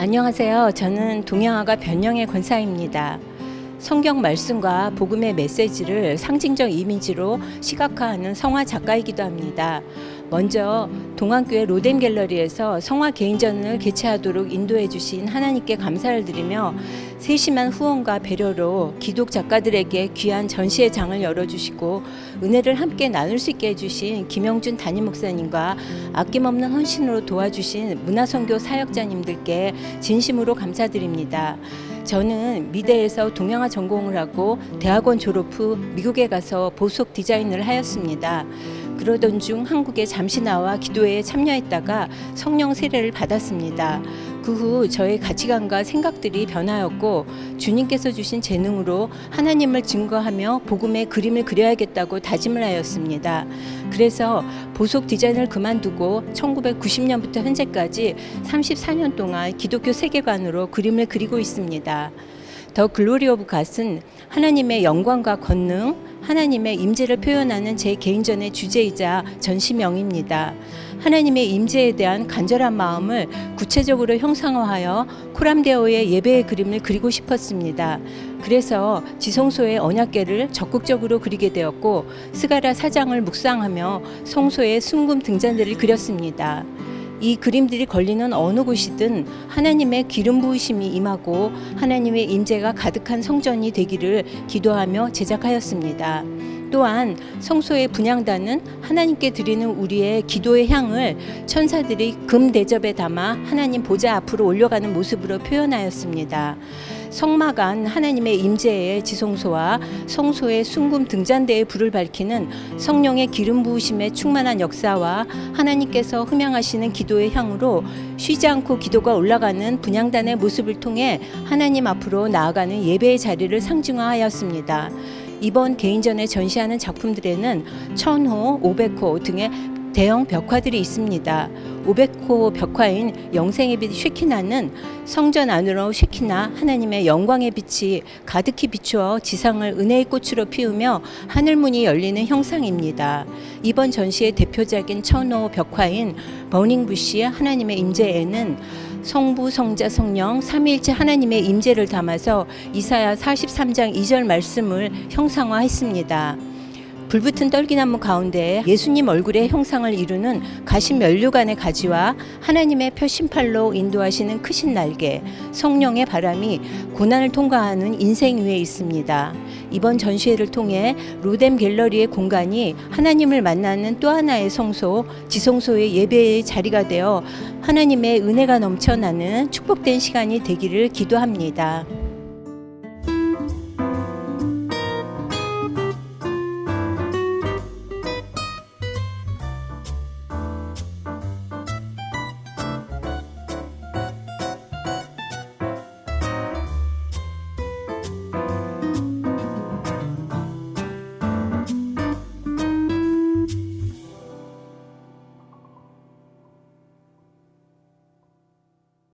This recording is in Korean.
안녕하세요. 저는 동양화가 변형의 권사입니다. 성경 말씀과 복음의 메시지를 상징적 이미지로 시각화하는 성화 작가이기도 합니다. 먼저 동안교회 로뎀 갤러리에서 성화 개인전을 개최하도록 인도해 주신 하나님께 감사를 드리며 세심한 후원과 배려로 기독 작가들에게 귀한 전시의 장을 열어주시고 은혜를 함께 나눌 수 있게 해주신 김영준 담임 목사님과 아낌없는 헌신으로 도와주신 문화선교 사역자님들께 진심으로 감사드립니다. 저는 미대에서 동양화 전공을 하고 대학원 졸업 후 미국에 가서 보석 디자인을 하였습니다. 그러던 중 한국에 잠시 나와 기도회에 참여했다가 성령 세례를 받았습니다. 그 후 저의 가치관과 생각들이 변하였고 주님께서 주신 재능으로 하나님을 증거하며 복음의 그림을 그려야겠다고 다짐을 하였습니다. 그래서 보석 디자인을 그만두고 1990년부터 현재까지 34년 동안 기독교 세계관으로 그림을 그리고 있습니다. 더 글로리 오브 갓은 하나님의 영광과 권능, 하나님의 임재를 표현하는 제 개인전의 주제이자 전시명입니다. 하나님의 임재에 대한 간절한 마음을 구체적으로 형상화하여 코람데오의 예배의 그림을 그리고 싶었습니다. 그래서 지성소의 언약계를 적극적으로 그리게 되었고 스가라 사장을 묵상하며 성소의 순금 등잔들을 그렸습니다. 이 그림들이 걸리는 어느 곳이든 하나님의 기름 부으심이 임하고 하나님의 임재가 가득한 성전이 되기를 기도하며 제작하였습니다. 또한 성소의 분향단은 하나님께 드리는 우리의 기도의 향을 천사들이 금 대접에 담아 하나님 보좌 앞으로 올려가는 모습으로 표현하였습니다. 성막안 하나님의 임재의 지성소와 성소의 순금 등잔대에 불을 밝히는 성령의 기름 부으심에 충만한 역사와 하나님께서 흠양하시는 기도의 향으로 쉬지 않고 기도가 올라가는 분향단의 모습을 통해 하나님 앞으로 나아가는 예배의 자리를 상징화하였습니다. 이번 개인전에 전시하는 작품들에는 천호, 오백호 등의 대형 벽화들이 있습니다. 500호 벽화인 영생의 빛 쉐키나는 성전 안으로 쉐키나 하나님의 영광의 빛이 가득히 비추어 지상을 은혜의 꽃으로 피우며 하늘문이 열리는 형상입니다. 이번 전시의 대표적인 천호 벽화인 버닝 부시의 하나님의 임재에는 성부, 성자, 성령 삼위일체 하나님의 임재를 담아서 이사야 43장 2절 말씀을 형상화했습니다. 불붙은 떨기나무 가운데 예수님 얼굴의 형상을 이루는 가시 면류관의 가지와 하나님의 표심팔로 인도하시는 크신 날개, 성령의 바람이 고난을 통과하는 인생 위에 있습니다. 이번 전시회를 통해 로뎀 갤러리의 공간이 하나님을 만나는 또 하나의 성소, 지성소의 예배의 자리가 되어 하나님의 은혜가 넘쳐나는 축복된 시간이 되기를 기도합니다.